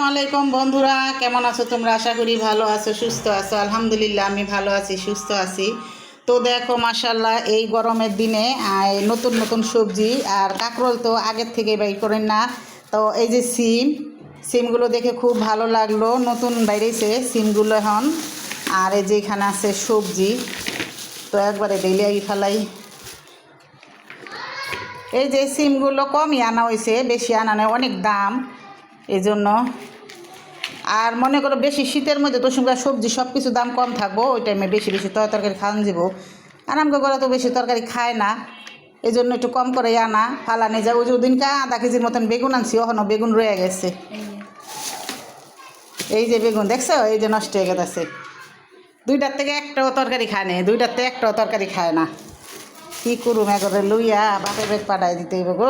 আসসালামু আলাইকুম বন্ধুরা, কেমন আছো তোমরা? আশা করি ভালো আছো, সুস্থ আছো। আলহামদুলিল্লাহ, আমি ভালো আছি, সুস্থ আছি। তো দেখো মাসাল্লাহ এই গরমের দিনে নতুন নতুন সবজি আর কাঁকরোল তো আগের থেকে বাই করেন না। তো এই যে সিম, সিমগুলো দেখে খুব ভালো লাগল, নতুন বাইরেছে সিমগুলো এখন। আর এই যে এখানে আছে সবজি, তো একবারে ডেলি আই ফেলাই। এই যে সিমগুলো কমই আনা হয়েছে, বেশি আনা নেই, অনেক দাম। এই জন্য আর মনে করো বেশি শীতের মধ্যে তো সঙ্গে সবজি সব কিছু দাম কম থাকব, ওই টাইমে বেশি বেশি তরকারি খাওয়ান যাব আর আমাকে তো বেশি তরকারি খায় না এই জন্য একটু কম করে আনা ফালানে যা ওই যে ওদিনকে আধা কেজির মতন বেগুন আনছি ওখানে বেগুন রয়ে গেছে। এই যে বেগুন, দেখছ? এই যে নষ্ট হয়ে গেছে। দুইটার থেকে একটাও তরকারি খায় না দুইটার থেকে একটাও তরকারি খায় না। কি করুম একবারে লইয়া বাপের বেগ পাঠাই দিতে গো।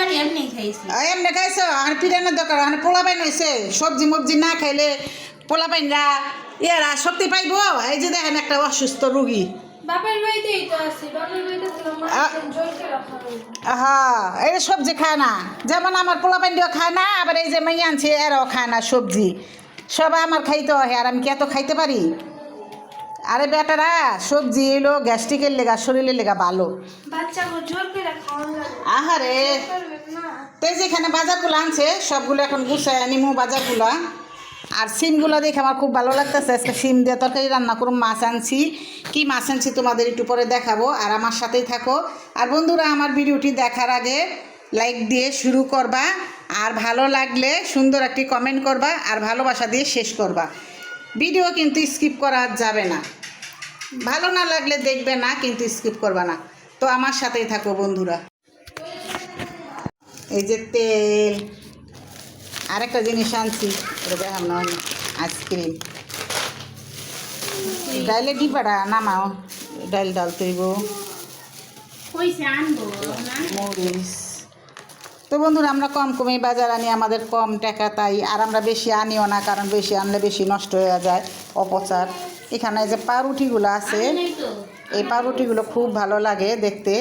বাড়ি বাড়ি এমনি খাইছি। এমনি খাইছো? আর পিরানোর দরকার আর পোলা পাইন হয়েছে সবজি মবজি না খাইলে পোলা পাইনরা ইয়ারা শক্তি পাইব? এই যে দেখেন একটা অসুস্থ রুগী। বাপের বাড়িতেই তো আছি বাপের বাড়িতে। হ্যাঁ এই সবজি খায় না। যেমন আমার পোলা পাইনটিও খায় না আবার এই যে মাইয়া আনছে এরাও খায় না সবজি। সবাই আমার খাইতে হয় আর আমি কি এত খাইতে পারি? আরে বেটারা সবজি এলো গ্যাস্ট্রিকের লেগা শরীরের লেগা ভালো। আহারে। পারবেন না। তো এই যে এখানে বাজারগুলো আনছে সবগুলো এখন গুছায় নিমু বাজারগুলা। আর সিমগুলো দেখে আমার খুব ভালো লাগতেছে আজকে সিম দিয়ে তরকারি রান্না করুন মাছ আনছি। কি মাছ আনছি তোমাদের একটু পরে দেখাবো আর আমার সাথেই থাকো। আর বন্ধুরা আমার ভিডিওটি দেখার আগে লাইক দিয়ে শুরু করবা আর ভালো লাগলে সুন্দর একটি কমেন্ট করবা আর ভালোবাসা দিয়ে শেষ করবা। ভিডিও কিন্তু স্কিপ করা যাবে না। ভালো না লাগলে দেখবে না কিন্তু স্কিপ করবে না। তো আমার সাথেই থাকো বন্ধুরা। এই যে তেল। আরেকটা জিনিস আনছি। দেখাম না আইসক্রিম। ডাইলে ডিপাটা নামাও। ডাইল ডাল তৈব মরিচ। তো বন্ধুরা আমরা কম কমে বাজার আনি আমাদের কম টাকা তাই আর আমরা বেশি আনিও না কারণ বেশি আনলে বেশি নষ্ট হয়ে যায় অপচার। এখানে যে পাউরুটিগুলো আছে এই পাউরুটিগুলো খুব ভালো লাগে দেখতে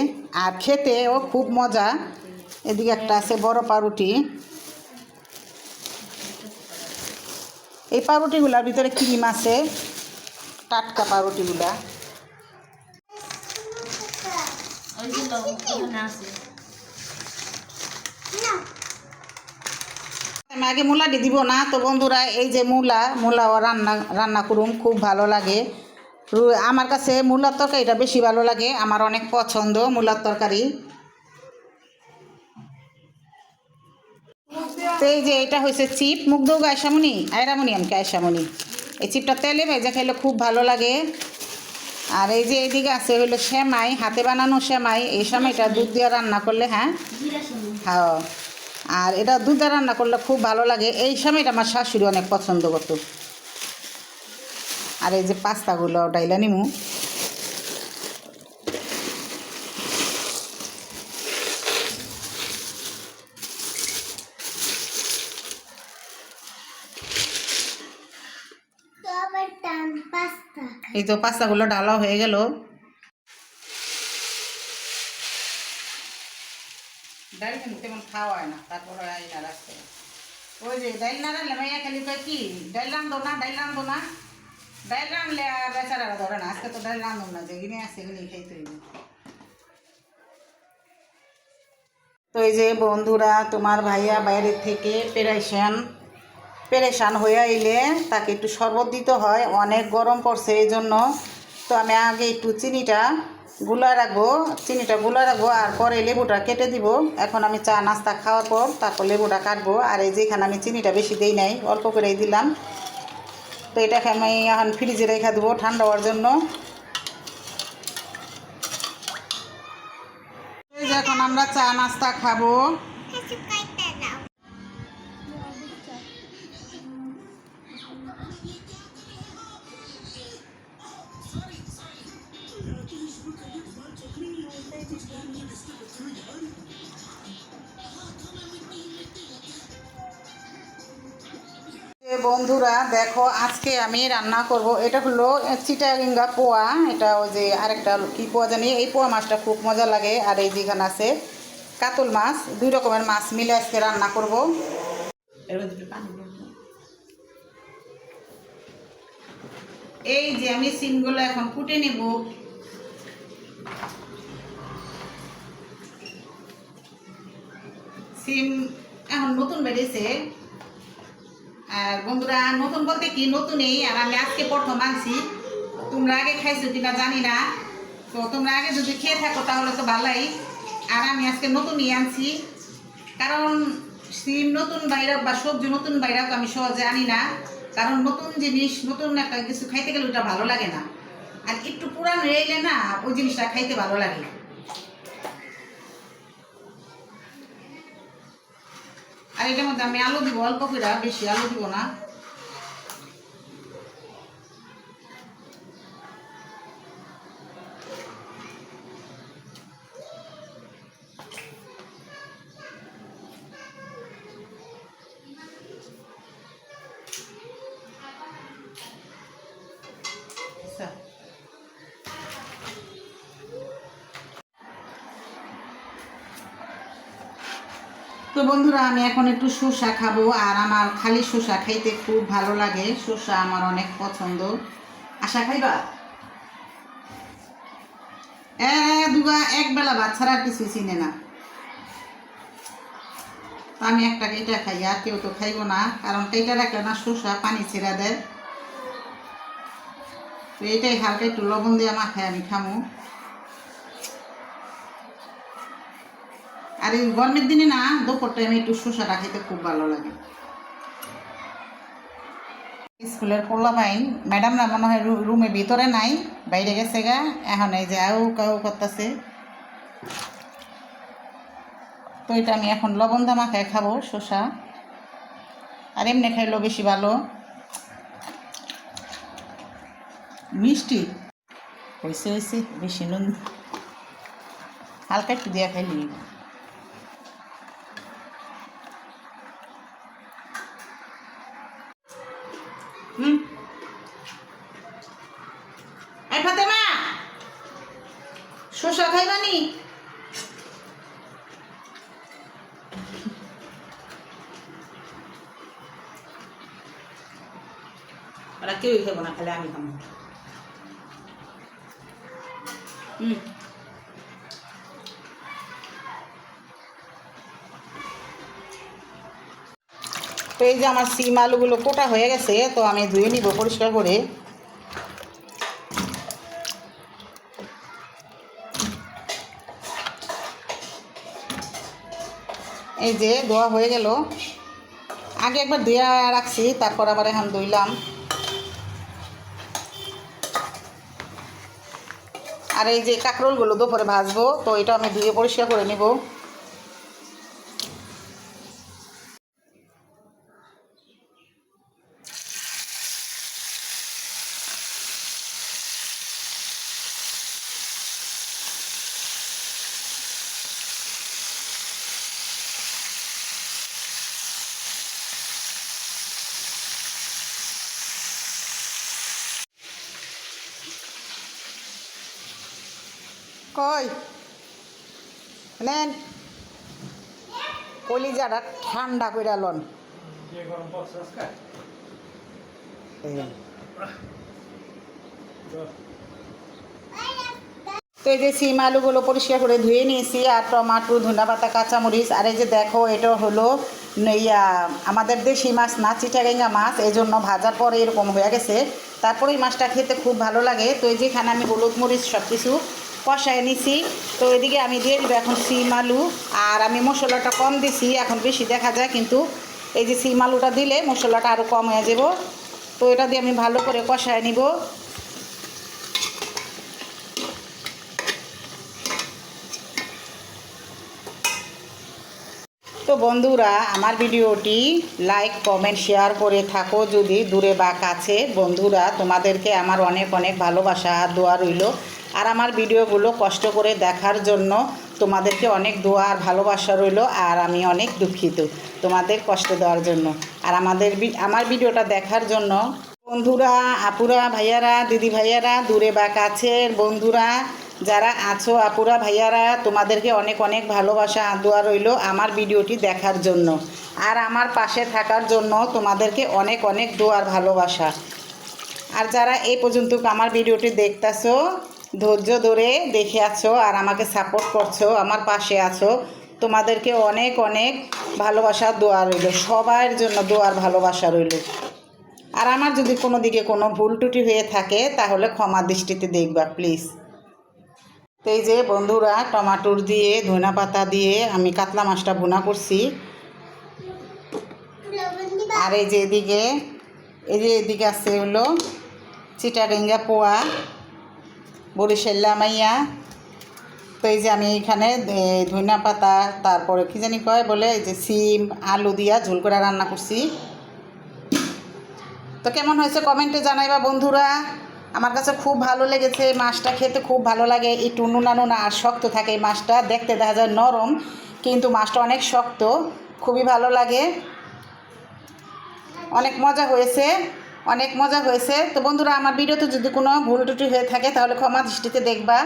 আর খেতেও খুব মজা। এদিকে একটা আছে বড় পাউরুটি। এই পাউরুটিগুলোর ভিতরে ক্রিম আছে টাটকা পাউরুটিগুলা। আগে মূলাটি দিব না। তো বন্ধুরা এই যে মূলা মূলাও রান্না রান্না করুম খুব ভালো লাগে। আমার কাছে মূলার তরকারিটা বেশি ভালো লাগে আমার অনেক পছন্দ মূলার তরকারি। তো এই যে এটা হয়েছে চিপ মুখ দৌ গায়সামনি আয়রামনি আমি গায়সামনি এই চিপটা তেলে ভেজে খাইলে খুব ভালো লাগে। আর এই যে এইদিকে আছে হলো সেমাই হাতে বানানো সেমাই এই সেমাইটা দুধ দিয়ে রান্না করলে হ্যাঁ? হ্যাঁ। আর এটা দুধে রান্না করলে খুব ভালো লাগে। এই সময়টা আমার শাশুড়ি অনেক পছন্দ করতো। আর এই যে পাস্তাগুলো ডাইলা নিমু। এই তো পাস্তাগুলো ডালা হয়ে গেল। ডাল কিন্তু তেমন খাওয়া হয় না, তারপরে আইনা রাখতে ওই যে ডাইল না রাখলে মাইয়া খালি কয় কি, ডাইল রান্ধো না, ডাইল রান্ধো না? ডাইল রানলে আর বেচারারা ধরে না, আজকে তো ডাইল রান্ধো না যেগুলি আছে এগুলি খাইতে হইবে। তো এই যে বন্ধুরা, তোমার ভাইয়া বাইরের থেকে পেরেশান পেরেশান হয়ে আইলে তাকে একটু শরবত দিতে হয়, অনেক গরম পড়ছে এই জন্য। তো আমি আগে একটু চিনিটা গুলা রাখব, চিনিটা গুলা রাখব আর পরে লেবুটা কেটে দিব। এখন আমি চা নাস্তা খাওয়ার পর তারপর লেবুটা কাটবো। আর এই যেখানে আমি চিনিটা বেশি দিই নাই, অল্প করেই দিলাম। তো এটাকে আমি এখন ফ্রিজে রেখে দেবো ঠান্ডা হওয়ার জন্য। এখন আমরা চা নাস্তা খাব। বন্ধুরা, দেখো আজকে আমি রান্না করব। এটা হলো চিটাগিঙ্গা পোয়া। এটা ওই যে আরেকটা কি পোয়া জানি? এই পোয়া মাছটা খুব মজা লাগে। আর এই যেখানে আছে কাতল মাছ। দুই রকমের মাছ মিলে আজকে রান্না করব। এই যে আমি সিমগুলো এখন কুটে নেব। সিম এখন নতুন বেরিয়েছে। আর বন্ধুরা, নতুন বলতে কি নতুনই আর আমি আজকে প্রথম আনছি। তোমরা আগে খাইছো কিনা জানি না। তো তোমরা আগে যদি খেয়ে থাকো তাহলে তো ভালোই। আর আমি আজকে নতুনই আনছি। কারণ সিম নতুন বাইরা বা সবজি নতুন বাইরা তো আমি সহজে আনি না। কারণ নতুন জিনিস, নতুন একটা কিছু খাইতে গেলে ওটা ভালো লাগে না। আর একটু পুরান রইলে না, ওই জিনিসটা খাইতে ভালো লাগে। এটার মধ্যে আমি আলু দিব অল্প করে বেশি আলু দিব না। তো বন্ধুরা, আমি এখন একটু শসা খাব আর আমার খালি শসা খাইতে খুব ভালো লাগে। শসা আমার অনেক পছন্দ। আশা খাইবা? এ, দুগা, এক বেলা ভাত ছাড়া আর কিছু চিনে না। আমি একটা কেটা খাই, আর কেউ তো খাইবো না। কারণ কেটা রাখলে না, শসা, পানি ছেড়া দেয়। তো এটাই হালকা একটু লবণ দিয়ে মাখায় আমি খামু। আর এই গরমের দিনে না দুপুর টাইমে একটু শসাটা খেতে খুব ভালো লাগে। স্কুলের পোলা ম্যাডাম না মনে হয় রু- রুমের ভিতরে নাই, বাইরে গেছে গা, এখন এই যে আউ কাউ করতেছে। তো এটা আমি এখন লবণ দা মাখায় খাব, শসা। আর এমনি খাইলেও বেশি ভালো। মিষ্টি? হয়েছে হয়েছে বেশি নুন। হালকা একটু দিয়া খাইলি। ওরা কেউই খাব না খালি আমি খাব হুম তো এই যে আমার সিম আলুগুলো কোটা হয়ে গেছে, তো আমি ধুয়ে নিব পরিষ্কার করে। এই যে ধোয়া হয়ে গেল। আগে একবার ধুয়ে রাখছি, তারপর আবার এখন ধুইলাম। আর এই যে কাঁকরোলগুলো দুপুরে ভাজবো তো এটা আমি ধুয়ে পরিষ্কার করে নিব। কই? নেন কলিজাটা ঠান্ডা করে লন। তো এই যে সিম আলুগুলো পরিষ্কার করে ধুয়ে নিয়েছি আর টমাটো ধনা পাতা কাঁচামরিচ আর এই যে দেখো এটা হলো ইয়া আমাদের দেশি মাছ না চিটাগাঙ্গা মাছ এই জন্য ভাজার পরে এরকম হয়ে গেছে। তারপরে এই মাছটা খেতে খুব ভালো লাগে। তো এই যেখানে আমি হলুদ মরিচ সব কিছু কষায় নিছি। তো এদিকে আমি দিয়ে দিব এখন সিম আলু। আর আমি মশলাটা কম দিছি, এখন বেশি দেখা যায়, কিন্তু এই যে সিম আলুটা দিলে মশলাটা আরও কম হয়ে যাব। তো এটা দিয়ে আমি ভালো করে কষায় নিব। তো বন্ধুরা, আমার ভিডিওটি লাইক, কমেন্ট, শেয়ার করে থাকো যদি দূরে বা কাছে। বন্ধুরা, তোমাদেরকে আমার অনেক অনেক ভালোবাসা, দোয়া রইল। আর আমার ভিডিওগুলো কষ্ট করে দেখার জন্য তোমাদেরকে অনেক দোয়া আর ভালোবাসা রইল আর আমি অনেক দুঃখিত তোমাদের কষ্ট দেওয়ার জন্য। আর আমাদের আমার ভিডিওটা দেখার জন্য বন্ধুরা, আপুরা, ভাইয়ারা, দিদি ভাইয়ারা, দূরে বা কাছের বন্ধুরা, যারা আছো, আপুরা, ভাইয়ারা, তোমাদেরকে অনেক অনেক ভালোবাসা দোয়া রইল আমার ভিডিওটি দেখার জন্য। আর আমার পাশে থাকার জন্য তোমাদেরকে অনেক অনেক দোয়ার ভালোবাসা। আর যারা এই পর্যন্ত আমার ভিডিওটি দেখতেছো ধৈর্য ধরে দেখে আছো আর আমাকে সাপোর্ট করছ, আমার পাশে আছো। তোমাদেরকে অনেক অনেক ভালোবাসা, দোয়া রইল। সবার জন্য দোয়ার ভালোবাসা রইল। আর আমার যদি কোনো দিকে কোনো ভুল টুটি হয়ে থাকে, তাহলে ক্ষমা দৃষ্টিতে দেখবা প্লিজ তো এই যে বন্ধুরা, টমাটোর দিয়ে ধনা পাতা দিয়ে আমি কাতলা মাছটা ভুনা করছি। আর এই যে এদিকে, এই যে এদিকে আছে হলো চিটারেঙ্গা পোয়া। বরিশাল্লা মাইয়া। তো এই যে আমি এখানে ধনিয়া পাতা, তারপরে কী জানি কয় বলে, এই যে সিম, আলু দিয়া ঝোল করে রান্না করছি। তো কেমন হয়েছে কমেন্টে জানাইবা বন্ধুরা। আমার কাছে খুব ভালো লেগেছে, মাছটা খেতে খুব ভালো লাগে। একটু নুনা নুনা আর শক্ত থাকে এই মাছটা, দেখতে দেখা যায় নরম, কিন্তু মাছটা অনেক শক্ত, খুবই ভালো লাগে। অনেক মজা হয়েছে। অনেক মজা হয়েছে। তো বন্ধুরা, আমার ভিডিওতে যদি কোনো ভুল টুটি হয়ে থাকে, তাহলে ক্ষমা দৃষ্টিতে দেখবা।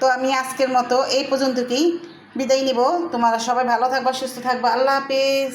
তো আমি আজকের মতো এই পর্যন্ত কি বিদায় নিব। তোমরা সবাই ভালো থাকবা, সুস্থ থাকবা। আল্লাহ হাফিজ।